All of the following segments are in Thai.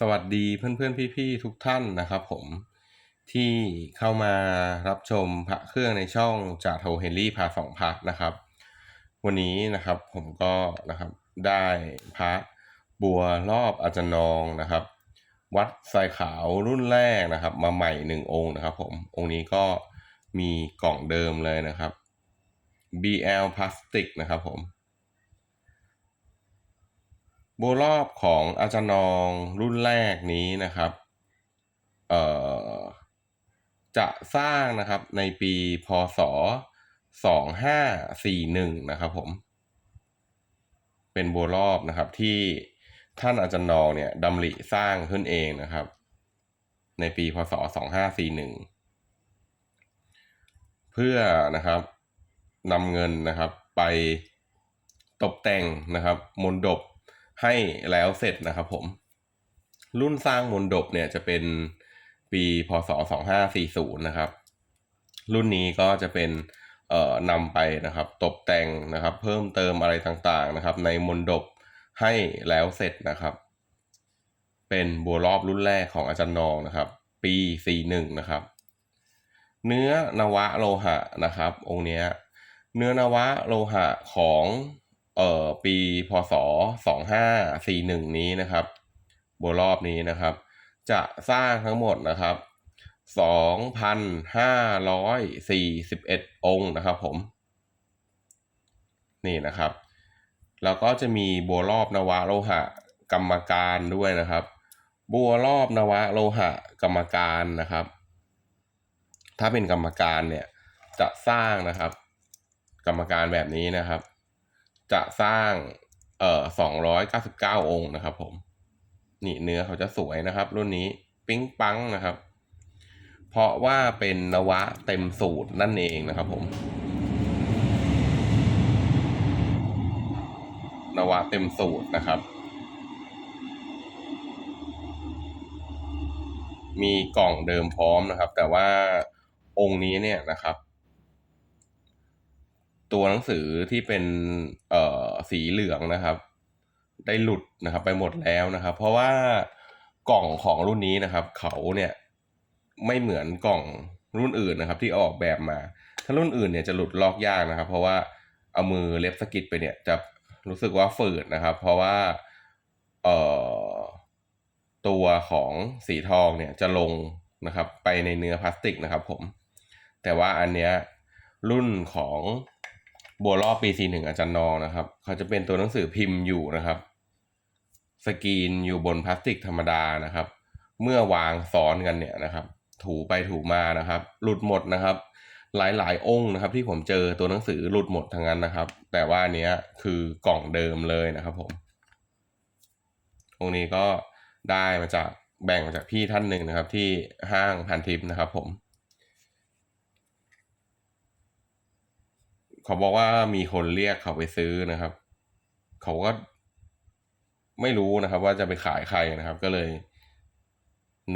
สวัสดีเพื่อนๆ พี่ๆ ทุกท่านนะครับผมที่เข้ามารับชมพระเครื่องในช่องจากโทเฮนรี่พาสองพักนะครับ วันนี้นะครับผมก็นะครับได้พระบัวรอบอาจารย์นองนะครับ วัดทรายขาวรุ่นแรกนะครับ มาใหม่หนึ่งองค์นะครับผมองค์นี้ก็มีกล่องเดิมเลยนะครับ BL พลาสติกนะครับผม บัวรอบของอาจารย์นองรุ่นแรกนี้นะครับเอ่อจะสร้างนะครับในปีพศสองห้าสี่หนึ่งนะครับผม เป็นบัวรอบนะครับที่ท่านอาจารย์นองเนี่ยดำริสร้างขึ้นเองนะครับ ในปีพศสองห้าสี่หนึ่งเพื่อนะครับนำเงินนะครับไปตกแต่งนะครับมนดบ ให้แล้วเสร็จนะครับผม รุ่นสร้างมนดบเนี่ยจะเป็นปีพศ 2540 นะครับ รุ่นนี้ก็จะเป็นเอ่อนำไปนะครับ ตกแต่งนะครับ เพิ่มเติมอะไรต่างๆนะครับ ในมนดบให้แล้วเสร็จนะครับ เป็นบัวรอบรุ่นแรกของอาจารย์นองนะครับ ปี 41 นะครับ เนื้อนวะโลหะนะครับ องค์เนี้ยเนื้อนวะโลหะของ เอ่อปีพศ 2541 นี้นะครับบัวรอบนี้นะครับ จะสร้างทั้งหมดนะครับ 2,541 องค์นะครับผม นี่นะครับ แล้วก็จะมีบัวรอบนวะโลหะกรรมการด้วยนะครับ บัวรอบนวะโลหะกรรมการนะครับ ถ้าเป็นกรรมการเนี่ยจะสร้างนะครับ กรรมการแบบนี้นะครับ จะสร้างเอ่อสองร้อยเก้าสิบเก้าองค์นะครับ ผม นี่เนื้อเขาจะสวยนะครับ รุ่นนี้ปิ๊งปังนะครับ เพราะว่าเป็นนวะเต็มสูตรนั่นเองนะครับ ผม นวะเต็มสูตรนะครับ มีกล่องเดิมพร้อมนะครับ แต่ว่าองค์นี้เนี่ยนะครับ ตัวหนังสือที่เป็น เอ่อ สีเหลืองนะครับ ได้หลุดนะครับ ไปหมดแล้วนะครับ เพราะว่ากล่องของรุ่นนี้นะครับ เขาเนี่ยไม่เหมือนกล่องรุ่นอื่นนะครับ ที่ออกแบบมา ถ้ารุ่นอื่นเนี่ยจะหลุดลอกยากนะครับ เพราะว่าเอามือเล็บสกิดไปเนี่ยจะรู้สึกว่าฝืดนะครับ เพราะว่าเอ่อตัวของสีทองเนี่ยจะลงนะครับ ไปในเนื้อพลาสติกนะครับผม แต่ว่าอันเนี้ยรุ่นของ บัวรอบปีสี่หนึ่งอาจารย์นองนะครับ เขาจะเป็นตัวหนังสือพิมพ์อยู่นะครับ สกรีนอยู่บนพลาสติกธรรมดานะครับ เมื่อวางซ้อนกันเนี่ยนะครับ ถูไปถูมานะครับ หลุดหมดนะครับ หลายๆ องค์นะครับ ที่ผมเจอตัวหนังสือหลุดหมดทั้งนั้นนะครับ แต่ว่าเนี้ยคือกล่องเดิมเลยนะครับผมองค์นี้ก็ได้มาจากแบ่งมาจากพี่ท่านหนึ่งนะครับ ที่ห้างพันทิปนะครับผม เขาบอกว่ามีคนเรียกเขาไปซื้อนะครับ เขาก็ไม่รู้นะครับ ว่าจะไปขายใครนะครับ ก็เลย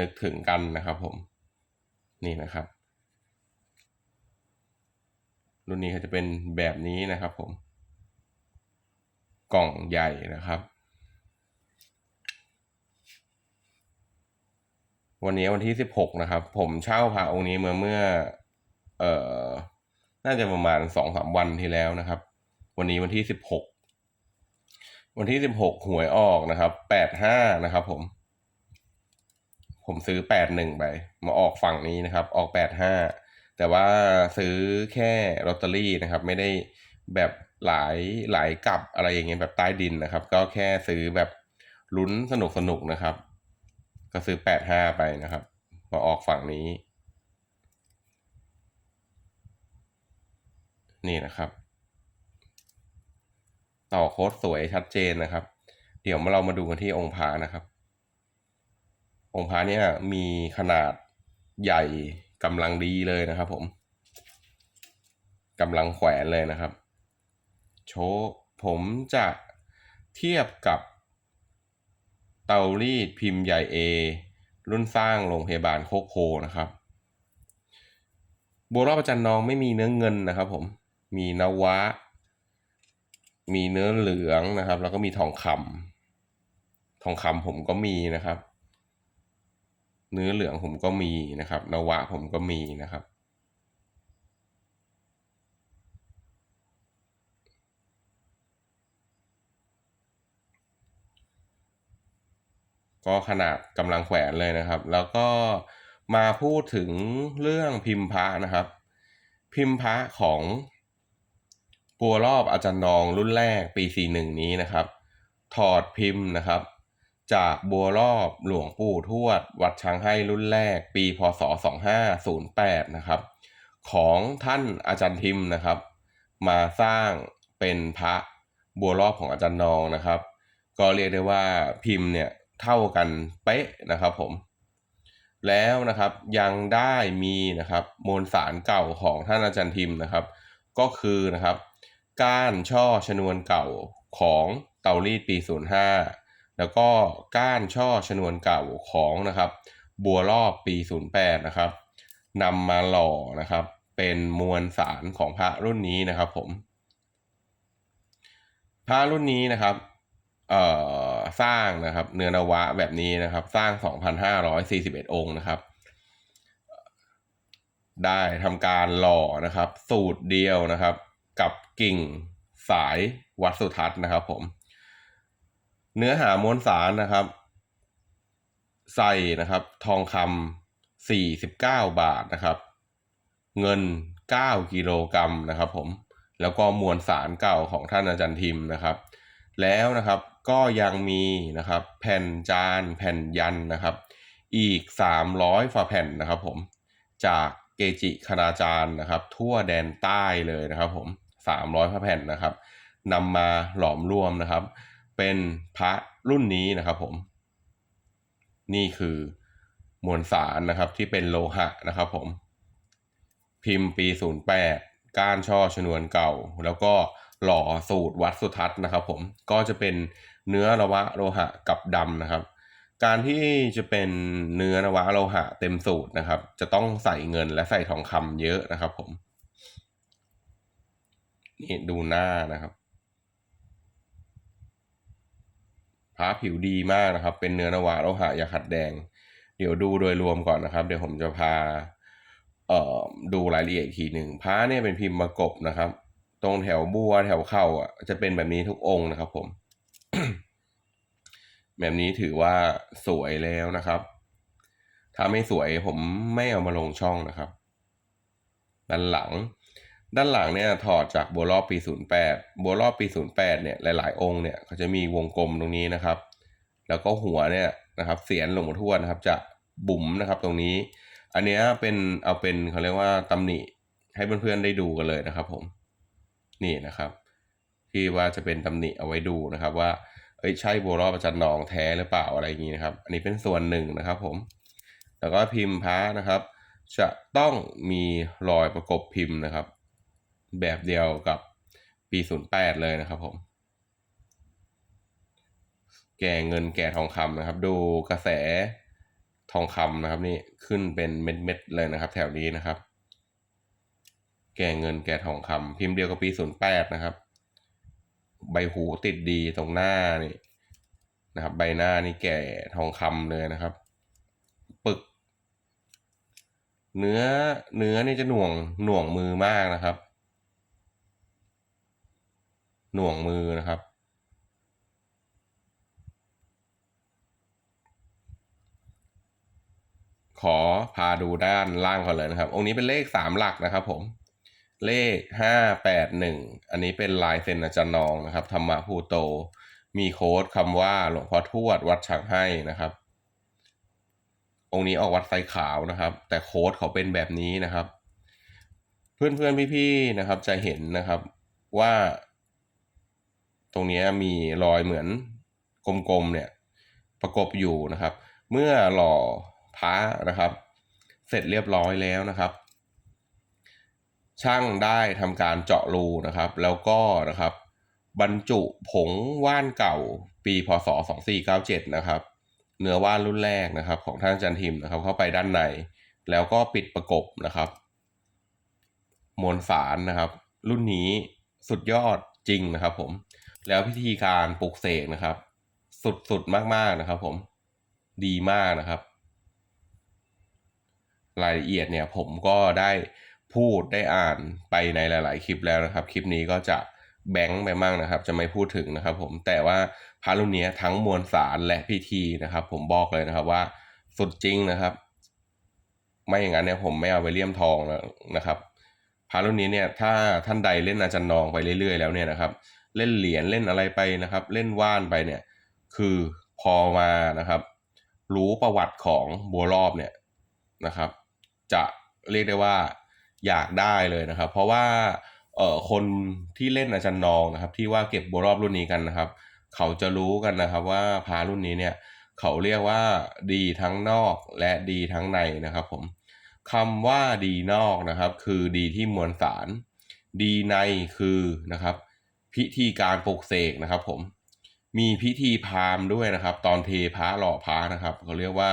นึกถึงกันนะครับ ผม นี่นะครับ รุ่นนี้เขาจะเป็นแบบนี้นะครับ ผม กล่องใหญ่นะครับวันนี้วันที่สิบหกนะครับ ผมเช่าพระองค์นี้มาเมื่อ เอ่อ น่าจะประมาณสองสามวันที่แล้วนะครับ วันนี้วันที่สิบหกวันที่สิบหกหวยออกนะครับแปดห้านะครับ ผม ผมซื้อแปดหนึ่งไป มาออกฝั่งนี้นะครับ ออกแปดห้าแต่ว่าซื้อแค่ลอตเตอรี่นะครับ ไม่ได้แบบหลายหลายกลับอะไรอย่างเงี้ยแบบใต้ดินนะครับ ก็แค่ซื้อแบบลุ้นสนุกสนุกนะครับ ก็ซื้อแปดห้าไปนะครับ มาออกฝั่งนี้ นี่นะครับ ต่อโค้ดสวยชัดเจนนะครับ เดี๋ยวมาเรามาดูกันที่องค์พระนะครับ องค์พระเนี่ยมีขนาดใหญ่กำลังดีเลยนะครับผมกำลังแขวนเลยนะครับ โชว์ผมจะเทียบกับเตารีดพิมพ์ใหญ่ A รุ่นสร้างโรงพยาบาลโคกโพนะครับบัวรอบประจันนองไม่มีเนื้อเงินนะครับผม มีนวะ มีเนื้อเหลืองนะครับ แล้วก็มีทองคำทองคำผมก็มีนะครับ เนื้อเหลืองผมก็มีนะครับ นวะผมก็มีนะครับก็ขนาดกำลังแขวนเลยนะครับ แล้วก็มาพูดถึงเรื่องพิมพ์พระนะครับ พิมพ์พระของ ปัวรอบอาจารย์นองรุ่นแรกปี 41 นี้นะครับ ถอดพิมพ์นะครับ จากบัวรอบหลวงปู่ทวด วัดช้างให้รุ่นแรก ปีพศ 2508 นะครับ ของท่านอาจารย์ทิมนะครับ มาสร้างเป็นพระบัวรอบของอาจารย์นองนะครับ ก็เรียกได้ว่าพิมพ์เนี่ยเท่ากันเป๊ะนะครับผมแล้วนะครับยังได้มีนะครับมวลสารเก่าของท่านอาจารย์ทิมนะครับ ก็คือนะครับ ก้านช่อชนวนเก่าของเตารีดปี 05 แล้วก็ก้านช่อชนวนเก่าของนะครับบัวรอบปี 08 นะครับนำมาหล่อนะครับ เป็นมวลสารของพระรุ่นนี้นะครับผม พระรุ่นนี้นะครับเอ่อสร้างนะครับเนื้อนวะแบบนี้นะครับ สร้าง 2,541 องค์นะครับ ได้ทำการหล่อนะครับ สูตรเดียวนะครับ กับ กิ่ง สายวัดสุทัศน์นะครับ ผม เนื้อหามวลสารนะครับ ใส่นะครับ ทองคำ49บเก้าบาทนะครับ เงิน9กิโลกรัมนะครับ ผม แล้วก็มวลสารเก่าของท่านอาจารย์ทิมนะครับ แล้วนะครับก็ยังมีนะครับ แผ่นจานแผ่นยันนะครับ อีก 300ฝ่าแผ่นนะครับ ผมจากเกจิคณาจารย์นะครับ ทั่วแดนใต้เลยนะครับผม 300ฝ่าแผ่นนะครับนำมาหลอมรวมนะครับ เป็นพระรุ่นนี้นะครับผม นี่คือมวลสารนะครับที่เป็นโลหะนะครับผม พิมพ์ปี 08 ก้านช่อชนวนเก่า แล้วก็หล่อสูตรวัดสุทัศน์นะครับ ผมก็จะเป็นเนื้อระวะโลหะกับดำนะครับ การที่จะเป็นเนื้อนวะโลหะเต็มสูตรนะครับ จะต้องใส่เงินและใส่ทองคำเยอะนะครับ ผม นี่ดูหน้านะครับพระผิวดีมากนะครับ เป็นเนื้อนวะโลหะยาขัดแดง เดี๋ยวดูโดยรวมก่อนนะครับ เดี๋ยวผมจะพาเอ่อดูรายละเอียดอีกทีหนึ่งพระเนี่ยเป็นพิมพ์ประกบนะครับ ตรงแถวบัวแถวเข่าอะจะเป็นแบบนี้ทุกองค์นะครับผม แบบนี้ถือว่าสวยแล้วนะครับ ถ้าไม่สวยผมไม่เอามาลงช่องนะครับ ด้านหลัง ด้านหลังเนี่ยถอดจากบัวรอบปี 08 บัวรอบปี 08 เนี่ยหลาย ๆ องค์เนี่ยเขาจะมีวงกลมตรงนี้นะครับ แล้วก็หัวเนี่ยนะครับเสียนหลวงปู่ทวดนะครับจะบุ๋มนะครับตรงนี้ อันเนี้ยเป็นเอาเป็นเขาเรียกว่าตำหนิให้เพื่อนๆได้ดูกันเลยนะครับ ผม นี่นะครับที่ว่าจะเป็นตำหนิเอาไว้ดูนะครับ ว่าเอ้ยใช่บัวรอบอาจารย์หนองแท้หรือเปล่าอะไรอย่างนี้นะครับ อันนี้เป็นส่วนหนึ่งนะครับ ผม แล้วก็พิมพ์พระนะครับ จะต้องมีรอยประกบพิมพ์นะครับ แบบเดียวกับปี 08 เลยนะครับผมแก่เงินแก่ทองคำนะครับ ดูกระแสทองคำนะครับ นี่ขึ้นเป็นเม็ดๆเลยนะครับ แถวนี้นะครับ แก่เงินแก่ทองคำพิมพ์เดียวกับปี08นะครับ ใบหูติดดีตรงหน้านี่นะครับ ใบหน้านี่แก่ทองคำเลยนะครับ ปึก เนื้อเนื้อนี่จะหน่วงหน่วงมือมากนะครับ หน่วงมือนะครับ ขอพาดูด้านล่างก่อนเลยนะครับ องค์นี้เป็นเลขสามหลักนะครับผม เลขห้าแปดหนึ่งอันนี้เป็นลายเซ็นอาจารย์นองนะครับธรรมะภูโต มีโค้ดคำว่าหลวงพ่อทวดวัดช้างให้นะครับ องค์นี้ออกวัดไซขาวนะครับ แต่โค้ดเขาเป็นแบบนี้นะครับ เพื่อนๆพี่ๆนะครับ จะเห็นนะครับว่า ตรงนี้มีรอยเหมือนกลมๆเนี่ยประกบอยู่นะครับ เมื่อหล่อพระนะครับ เสร็จเรียบร้อยแล้วนะครับ ช่างได้ทำการเจาะรูนะครับ แล้วก็นะครับ บรรจุผงว่านเก่าปีพศ 2497 นะครับเนื้อว่านรุ่นแรกนะครับ ของท่านจารย์ทิมนะครับ เข้าไปด้านใน แล้วก็ปิดประกบนะครับมวลสารนะครับ รุ่นนี้สุดยอดจริงนะครับผม แล้วพิธีการปลุกเสกนะครับ สุดๆมากๆนะครับผมดีมากนะครับ รายละเอียดเนี่ยผมก็ได้พูดได้อ่านไปในหลาย ๆ คลิปแล้วนะครับ คลิปนี้ก็จะแบงค์ไปมั่งนะครับ จะไม่พูดถึงนะครับ ผมแต่ว่าพระรุ่นนี้ทั้งมวลสารและพิธีนะครับ ผมบอกเลยนะครับว่าสุดจริงนะครับ ไม่อย่างนั้นเนี่ยผมไม่เอาไปเลี่ยมทองแล้วนะครับพระรุ่นนี้เนี่ยถ้าท่านใดเล่นอาจารย์นองไปเรื่อย ๆ แล้วเนี่ยนะครับ เล่นเหรียญเล่นอะไรไปนะครับ เล่นว่านไปเนี่ย คือพอมานะครับ รู้ประวัติของบัวรอบเนี่ยนะครับ จะเรียกได้ว่าอยากได้เลยนะครับ เพราะว่าเอ่อคนที่เล่นอาจารย์นองนะครับ ที่ว่าเก็บบัวรอบรุ่นนี้กันนะครับ เขาจะรู้กันนะครับว่าพารุ่นนี้เนี่ยเขาเรียกว่าดีทั้งนอกและดีทั้งในนะครับ ผมคำว่าดีนอกนะครับ คือดีที่มวลสาร ดีในคือนะครับ พิธีการปลุกเสกนะครับ ผมมีพิธีพราหมณ์ด้วยนะครับ ตอนเทพระหล่อพระนะครับเขาเรียกว่า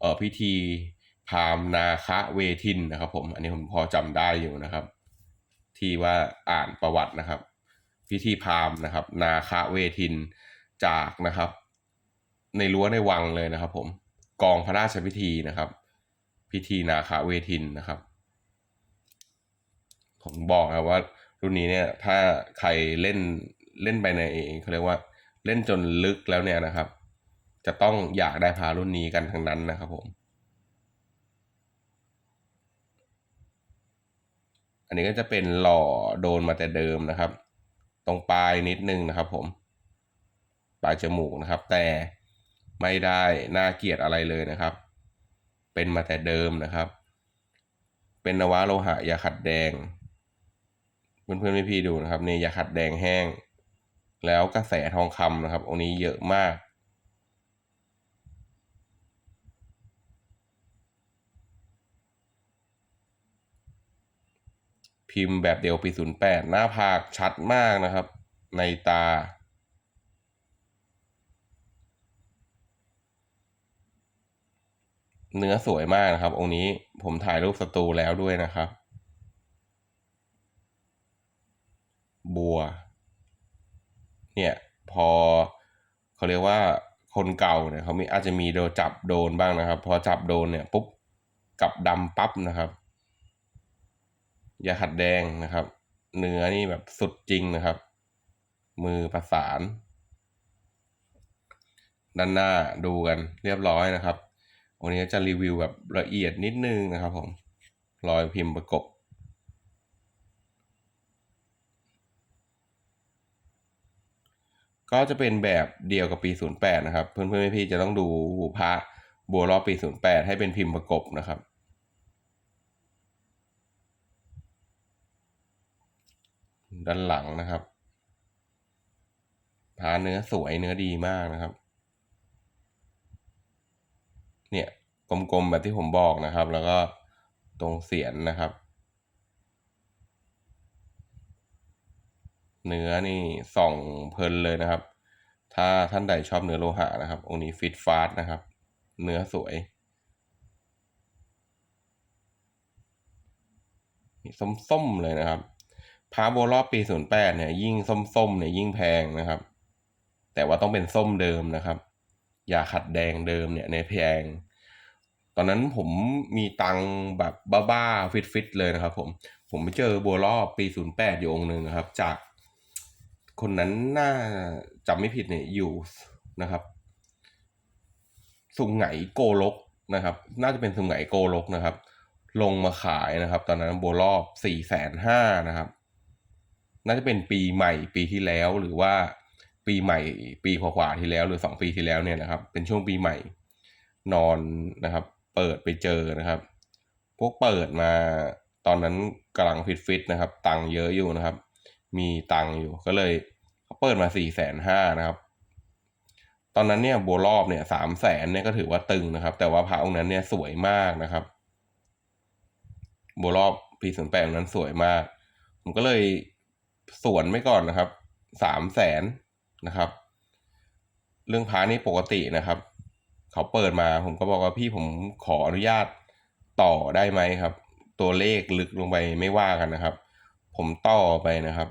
เอ่อพิธีพราหมณ์นาคะเวทินนะครับ ผมอันนี้ผมพอจำได้อยู่นะครับ ที่ว่าอ่านประวัตินะครับ พิธีพราหมณ์นะครับ นาคะเวทินจากนะครับ ในรั้วในวังเลยนะครับ ผมกองพระราชพิธีนะครับ พิธีนาคาเวทินนะครับ ผมบอกครับว่า รุ่นนี้เนี่ยถ้าใครเล่นเล่นไปในเขาเรียกว่าเล่นจนลึกแล้วเนี่ยนะครับ จะต้องอยากได้พารุ่นนี้กันทั้งนั้นนะครับผม อันนี้ก็จะเป็นหล่อโดนมาแต่เดิมนะครับ ตรงปลายนิดนึงนะครับ ผมปลายจมูกนะครับ แต่ไม่ได้น่าเกียดอะไรเลยนะครับ เป็นมาแต่เดิมนะครับ เป็นนวะโลหะยาขัดแดง เพื่อนๆพี่ๆดูนะครับนี่ยาขัดแดงแห้ง แล้วกระแสทองคำนะครับองค์นี้เยอะมากพิมพ์แบบเดียวปีศูนย์แปดหน้าผากชัดมากนะครับ ในตา เนื้อสวยมากนะครับ องค์นี้ผมถ่ายรูปสตูแล้วด้วยนะครับ บัว เนี่ยพอเขาเรียกว่าคนเก่าเนี่ยเขามีอาจจะมีโดนจับโดนบ้างนะครับ พอจับโดนเนี่ยปุ๊บกลับดำปั๊บนะครับยาขัดแดงนะครับ เนื้อนี่แบบสุดจริงนะครับ มือประสาน ด้านหน้าดูกันเรียบร้อยนะครับ วันนี้จะรีวิวแบบละเอียดนิดนึงนะครับผม รอยพิมพ์ประกบ ก็จะเป็นแบบเดียวกับปี 08 นะครับ เพื่อนๆพี่ๆจะต้องดูพระบัวรอบปี 08 ให้เป็นพิมพ์ประกบนะครับ ด้านหลังนะครับพาเนื้อสวยเนื้อดีมากนะครับ เนี่ยกลมๆแบบที่ผมบอกนะครับ แล้วก็ตรงเสียนนะครับ เนื้อนี่ส่องเพลินเลยนะครับ ถ้าท่านใดชอบเนื้อโลหะนะครับ องค์นี้ฟิตฟาสนะครับ เนื้อสวยส้มๆเลยนะครับพาโบรอบปีศูนย์แปดเนี่ย ยิ่งส้มๆเนี่ยยิ่งแพงนะครับ แต่ว่าต้องเป็นส้มเดิมนะครับอย่าขัดแดงเดิมเนี่ยในแพง ตอนนั้นผมมีตังแบบบ้าๆฟิตๆเลยนะครับ ผมผมไปเจอบัวรอบปีศูนย์แปดอยู่องค์หนึ่งนะครับ จาก คนนั้นน่าจำไม่ผิดเนี่ยอยู่นะครับ สุงไหงโกลกนะครับ น่าจะเป็นสุงไหงโกลกนะครับ ลงมาขายนะครับ ตอนนั้นบัวรอบสี่แสนห้านะครับ น่าจะเป็นปีใหม่ปีที่แล้วหรือว่าปีใหม่ปีขวาๆที่แล้วหรือสองปีที่แล้วเนี่ยนะครับ เป็นช่วงปีใหม่นอนนะครับ เปิดไปเจอนะครับ พวกเปิดมาตอนนั้นกำลังฟิตฟิตนะครับ ตังค์เยอะอยู่นะครับ มีตังค์อยู่ก็เลยเขาเปิดมาสี่แสนห้านะครับ ตอนนั้นเนี่ยบัวรอบเนี่ยสามแสนเนี่ยก็ถือว่าตึงนะครับ แต่ว่าพระองค์นั้นเนี่ยสวยมากนะครับ บัวรอบปีศูนย์แปดนั้นสวยมาก ผมก็เลยสวนไม่ก่อนนะครับสามแสนนะครับ เรื่องพานี่ปกตินะครับ เขาเปิดมาผมก็บอกว่าพี่ผมขออนุญาตต่อได้ไหมครับ ตัวเลขลึกลงไปไม่ว่ากันนะครับ ผมต่อไปนะครับ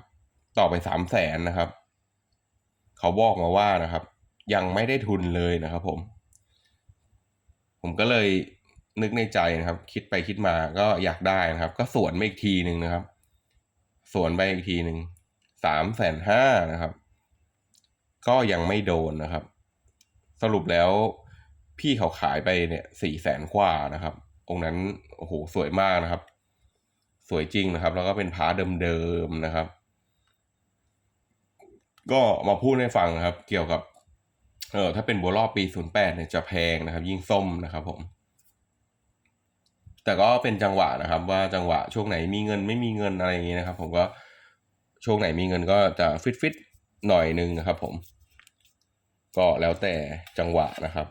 ต่อไปสามแสนนะครับ เขาบอกมาว่านะครับ ยังไม่ได้ทุนเลยนะครับ ผม ผมก็เลยนึกในใจนะครับ คิดไปคิดมาก็อยากได้นะครับ ก็สวนไปอีกทีหนึ่งนะครับ สวนไปอีกทีหนึ่งสามแสนห้านะครับ ก็ยังไม่โดนนะครับ สรุปแล้วพี่เขาขายไปเนี่ยสี่แสนกว่านะครับ องค์นั้นโอ้โหสวยมากนะครับ สวยจริงนะครับ แล้วก็เป็นพาเดิมๆนะครับ ก็มาพูดให้ฟังนะครับ เกี่ยวกับ เออถ้าเป็นบัวรอบปีศูนย์แปดเนี่ยจะแพงนะครับ ยิ่งส้มนะครับผม แต่ก็เป็นจังหวะนะครับ ว่าจังหวะช่วงไหนมีเงินไม่มีเงินอะไรอย่างนี้นะครับ ผมก็ช่วงไหนมีเงินก็จะฟิตฟิตหน่อยนึงนะครับผม ก็แล้วแต่จังหวะนะครับ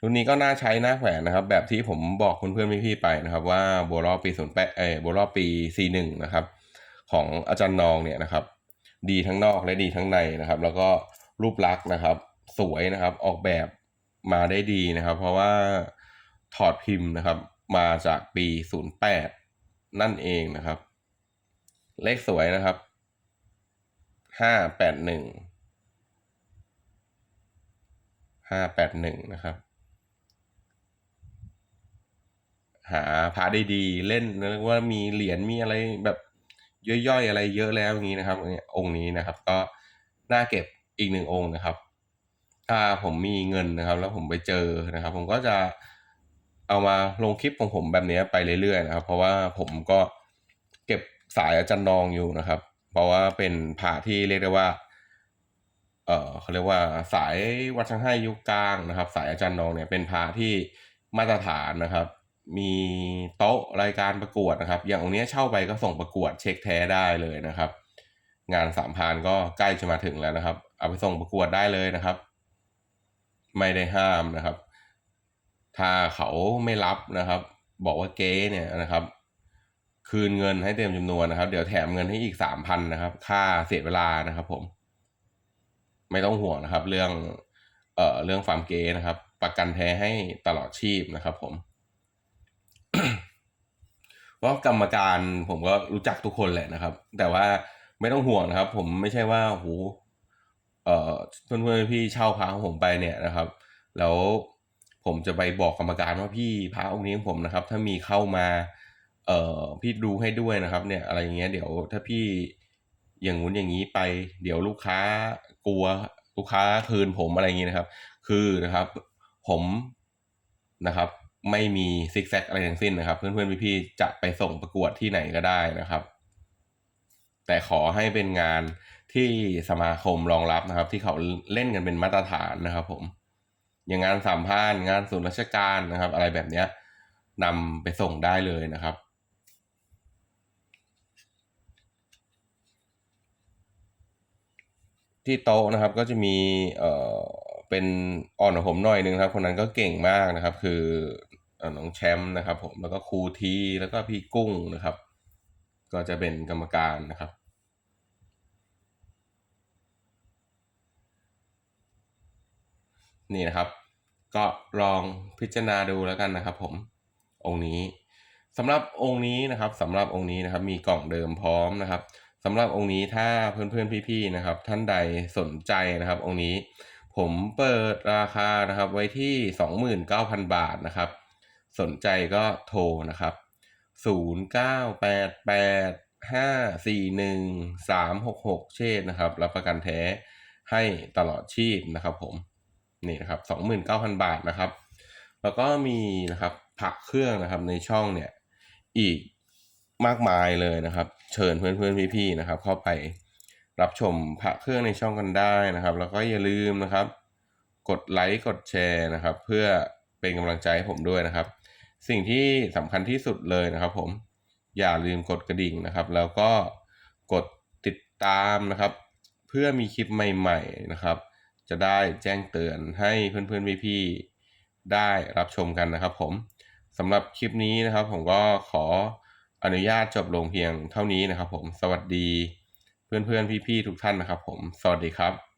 รุ่นนี้ก็น่าใช้น่าแขวนนะครับ แบบที่ผมบอกเพื่อนๆพี่ๆไปนะครับ ว่าบัวรอบปีศูนย์แปดเออบัวรอบปีสี่หนึ่งนะครับ ของอาจารย์นองเนี่ยนะครับ ดีทั้งนอกและดีทั้งในนะครับ แล้วก็รูปลักษณ์นะครับ สวยนะครับออกแบบมาได้ดีนะครับ เพราะว่าถอดพิมพ์นะครับ มาจากปีศูนย์แปดนั่นเองนะครับ เลขสวยนะครับห้าแปดหนึ่งห้าแปดหนึ่งนะครับ หาพาได้ดีเล่นเรียกว่ามีเหรียญมีอะไรแบบ ย่อยๆอะไรเยอะแล้วอย่างนี้นะครับองค์นี้นะครับ ก็น่าเก็บอีกหนึ่งองค์นะครับถ้าผมมีเงินนะครับ แล้วผมไปเจอนะครับ ผมก็จะเอามาลงคลิปของผมแบบนี้ไปเรื่อยๆนะครับ เพราะว่าผมก็เก็บสายอาจารย์นองอยู่นะครับ เพราะว่าเป็นพระที่เรียกได้ว่า เออเขาเรียกว่าสายวัดช่างให้ยุคกลางนะครับ สายอาจารย์นองเนี่ยเป็นพระที่มาตรฐานนะครับ มีโต๊ะรายการประกวดนะครับ อย่างองค์นี้เช่าไปก็ส่งประกวดเช็คแท้ได้เลยนะครับ งานสามพานก็ใกล้จะมาถึงแล้วนะครับ เอาไปส่งประกวดได้เลยนะครับ ไม่ได้ห้ามนะครับ ถ้าเขาไม่รับนะครับ บอกว่าเก๊เนี่ยนะครับ คืนเงินให้เต็มจำนวนนะครับ เดี๋ยวแถมเงินให้อีกสามพันนะครับ ค่าเสียเวลานะครับ ผม ไม่ต้องห่วงนะครับ เรื่อง เอ่อเรื่องฟาร์มเก๊นะครับ ประกันแท้ให้ตลอดชีพนะครับ ผม เพราะกรรมการผมก็รู้จักทุกคนแหละนะครับ แต่ว่าไม่ต้องห่วงนะครับ ผมไม่ใช่ว่าโหเอ่อเพื่อนเพื่อนๆพี่เช่าพระของผมไปเนี่ยนะครับ แล้วผมจะไปบอกกรรมการว่าพี่พระองค์นี้ของผมนะครับ ถ้ามีเข้ามาเอ่อพี่ดูให้ด้วยนะครับ เนี่ยอะไรอย่างเงี้ยเดี๋ยวถ้าพี่อย่างงู้นอย่างนี้ไป เดี๋ยวลูกค้ากลัวลูกค้าคืนผมอะไรอย่างงี้ยนะครับ คือนะครับ ผมนะครับ ไม่มีซิกแซกอะไรทั้งสิ้นนะครับ เพื่อนๆพี่ๆจะไปส่งประกวดที่ไหนก็ได้นะครับ แต่ขอให้เป็นงานที่สมาคมรองรับนะครับ ที่เขาเล่นกันเป็นมาตรฐานนะครับ ผม อย่างงานสามพานงานศูนราชการนะครับ อะไรแบบเนี้ยนำไปส่งได้เลยนะครับ ที่โต๊ะนะครับก็จะมีเอ่อเป็นอ่อนกว่าผมหน่อยนึงครับ คนนั้นก็เก่งมากนะครับ คือ น้องแชมป์นะครับ ผมแล้วก็ครูทีแล้วก็พี่กุ้งนะครับ ก็จะเป็นกรรมการนะครับนี่นะครับ ก็ลองพิจารณาดูแล้วกันนะครับ ผมองค์นี้สำหรับองค์นี้นะครับสำหรับองค์นี้นะครับ มีกล่องเดิมพร้อมนะครับสำหรับองค์นี้ถ้าเพื่อนๆพี่ๆนะครับ ท่านใดสนใจนะครับ องค์นี้ ผมเปิดราคานะครับไว้ที่ 29,000 บาทนะครับ สนใจก็โทรนะครับ 0988541366 เชษนะครับ รับประกันแท้ให้ตลอดชีพนะครับผม นี่นะครับ 29,000 บาทนะครับ แล้วก็มีนะครับผักเครื่องนะครับในช่องเนี่ย อีกมากมายเลยนะครับ เชิญเพื่อนๆพี่ๆนะครับ เข้าไปรับชมพระเครื่องในช่องกันได้นะครับ แล้วก็อย่าลืมนะครับ กดไลค์กดแชร์นะครับ เพื่อเป็นกำลังใจให้ผมด้วยนะครับ สิ่งที่สำคัญที่สุดเลยนะครับ ผมอย่าลืมกดกระดิ่งนะครับ แล้วก็กดติดตามนะครับ เพื่อมีคลิปใหม่ๆนะครับ จะได้แจ้งเตือนให้เพื่อนๆพี่ๆได้รับชมกันนะครับ ผมสำหรับคลิปนี้นะครับ ผมก็ขออนุญาตจบลงเพียงเท่านี้นะครับ ผมสวัสดีเพื่อนๆพี่ๆทุกท่านนะครับ ผมสวัสดีครับ